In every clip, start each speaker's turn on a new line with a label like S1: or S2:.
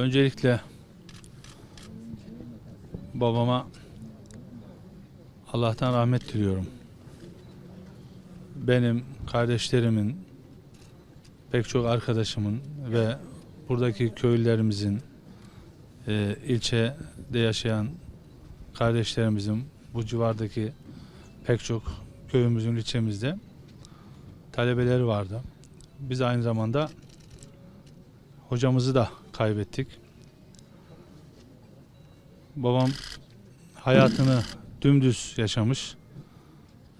S1: Öncelikle babama Allah'tan rahmet diliyorum. Benim, kardeşlerimin, pek çok arkadaşımın ve buradaki köylülerimizin, e, ilçede yaşayan kardeşlerimizin, bu civardaki pek çok köyümüzün, ilçemizde talebeleri vardı. Biz aynı zamanda hocamızı da kaybettik. Babam hayatını dümdüz yaşamış,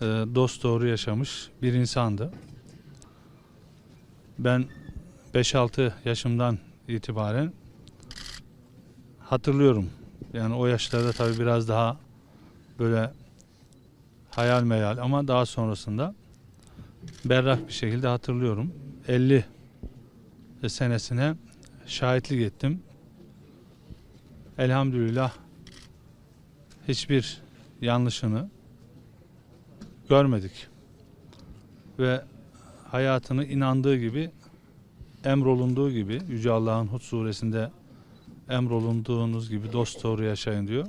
S1: e, dost doğru yaşamış bir insandı. Ben 5-6 yaşımdan itibaren hatırlıyorum. Yani o yaşlarda tabii biraz daha böyle hayal meyal ama daha sonrasında berrak bir şekilde hatırlıyorum. 50 senesine şahitlik ettim. Elhamdülillah hiçbir yanlışını görmedik. Ve hayatını inandığı gibi emrolunduğu gibi Yüce Allah'ın Hud suresinde emrolunduğunuz gibi dost doğru yaşayın diyor.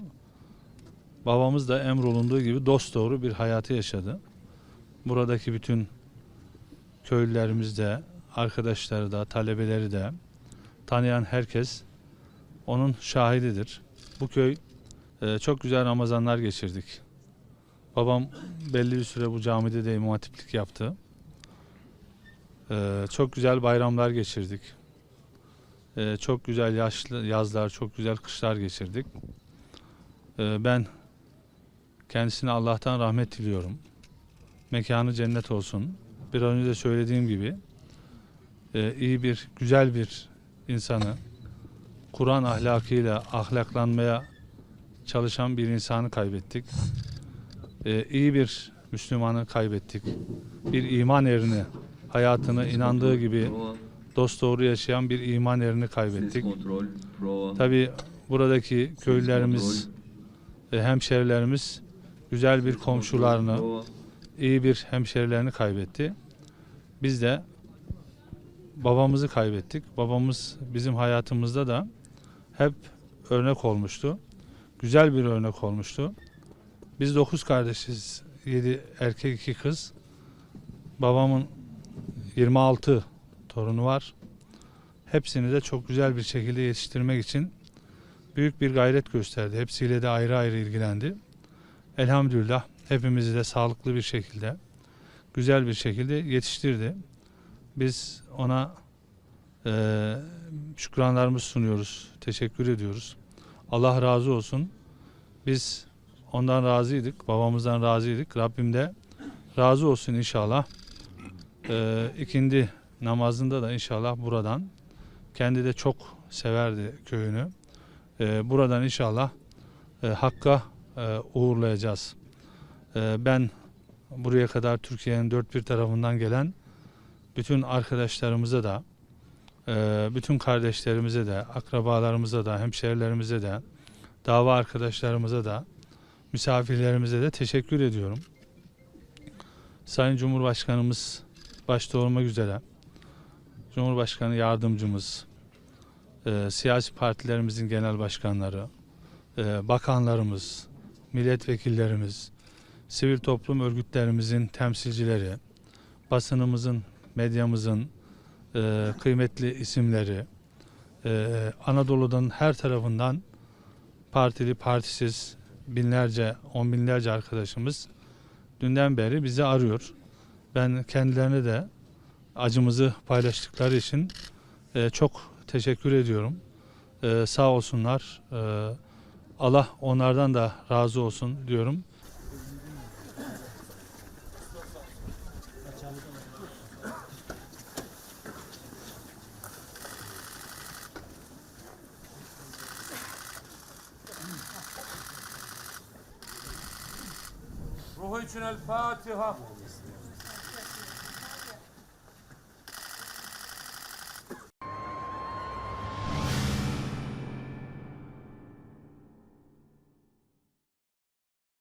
S1: Babamız da emrolunduğu gibi dost doğru bir hayatı yaşadı. Buradaki bütün köylülerimiz de, arkadaşları da, talebeleri de, tanıyan herkes onun şahididir. Bu köy e, çok güzel Ramazanlar geçirdik. Babam belli bir süre bu camide de imam hatiplik yaptı. E, çok güzel bayramlar geçirdik. E, çok güzel yaşlı yazlar, çok güzel kışlar geçirdik. E, ben kendisine Allah'tan rahmet diliyorum. Mekanı cennet olsun. Bir önce söylediğim gibi e, iyi bir, güzel bir insanı Kur'an ahlakıyla ahlaklanmaya çalışan bir insanı kaybettik. E, iyi bir Müslümanı kaybettik. Bir iman erini, hayatını inandığı gibi dost doğru yaşayan bir iman erini kaybettik. Tabi buradaki e, hemşerilerimiz güzel bir komşularını, iyi bir hemşerilerini kaybetti. Biz de babamızı kaybettik. Babamız bizim hayatımızda da hep örnek olmuştu. Güzel bir örnek olmuştu. Biz dokuz kardeşiz. Yedi erkek iki kız. Babamın 26 torunu var. Hepsini de çok güzel bir şekilde yetiştirmek için büyük bir gayret gösterdi. Hepsiyle de ayrı ayrı ilgilendi. Elhamdülillah hepimizi de sağlıklı bir şekilde, güzel bir şekilde yetiştirdi. Biz ona eee şükranlarımızı sunuyoruz, teşekkür ediyoruz. Allah razı olsun. Biz ondan razıydık, babamızdan razıydık. Rabbim de razı olsun inşallah. Eee ikindi namazında da inşallah buradan kendi de çok severdi köyünü. Eee, buradan inşallah eee, Hakk'a eee, uğurlayacağız. Eee, ben buraya kadar Türkiye'nin dört bir tarafından gelen bütün arkadaşlarımıza da eee, bütün kardeşlerimize de akrabalarımıza da hemşerilerimize de dava arkadaşlarımıza da misafirlerimize de teşekkür ediyorum. Sayın Cumhurbaşkanımız başta olmak üzere Cumhurbaşkanı yardımcımız, eee, siyasi partilerimizin genel başkanları, eee, bakanlarımız, milletvekillerimiz, sivil toplum örgütlerimizin temsilcileri, basınımızın, medyamızın eee, kıymetli isimleri, eee, Anadolu'dan her tarafından partili partisiz binlerce, on binlerce arkadaşımız dünden beri bizi arıyor. Ben kendilerine de acımızı paylaştıkları için eee, çok teşekkür ediyorum. Eee, sağ olsunlar. Eee, Allah onlardan da razı olsun diyorum.
S2: Ruhu için El Fatiha.